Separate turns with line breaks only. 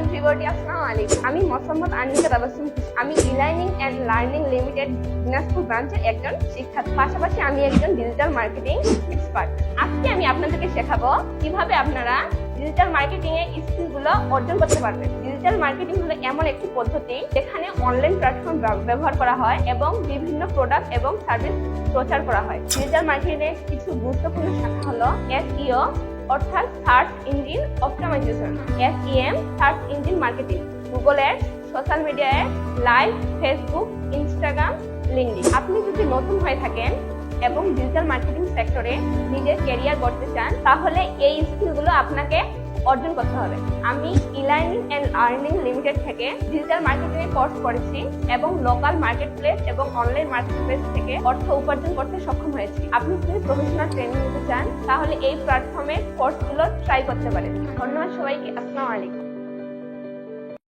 Everybody আসসালামু আলাইকুম আমি মোসাম্মদ আনিকা তাবাসসুম আমি e learning and learning limited Dinajpur ব্রাঞ্চের একজন শিক্ষার্থী। পাশাপাশি আমি একজন ডিজিটাল মার্কেটিং এক্সপার্ট আজকে আমি আপনাদেরকে শেখাবো কীভাবে আপনারা ডিজিটাল মার্কেটিং এর স্কিলগুলো অর্জন করতে পারবেন। ডিজিটাল মার্কেটিং হলো এমন একটি পদ্ধতি যেখানে অনলাইন প্ল্যাটফর্ম ব্যবহার করা হয় এবং বিভিন্ন প্রোডাক্ট এবং সার্ভিস প্রচার করা হয়। ডিজিটাল মার্কেটিং এর কিছু গুরুত্বপূর্ণ শাখা হলো এসইও অর্থাৎ search engine optimisation SEM search engine marketing Google social media live Facebook Instagram LinkedIn আপনি যদি নতুন হয়ে থাকেন এবং ডিজিটাল মার্কেটিং সেক্টরে নিজের ক্যারিয়ার গড়তে চান, তাহলে এই স্কিলগুলো আপনাকে অর্জন করতে হবে। আমি e learning and earning limited থেকে ডিজিটাল মার্কেটিং এর কোর্স করেছি এবং লোকাল মার্কেট প্লেস এবং অনলাইন মার্কেট প্লেস থেকে অর্থ উপার্জন করতে সক্ষম হয়েছি। আপনি যদি প্রফেশনাল ট্রেনিং নিতে চান, তাহলে এই প্ল্যাটফর্মে কোর্সগুলো ট্রাই করতে পারেন। ধন্যবাদ সবাইকে। আসসালামু আলাইকুম।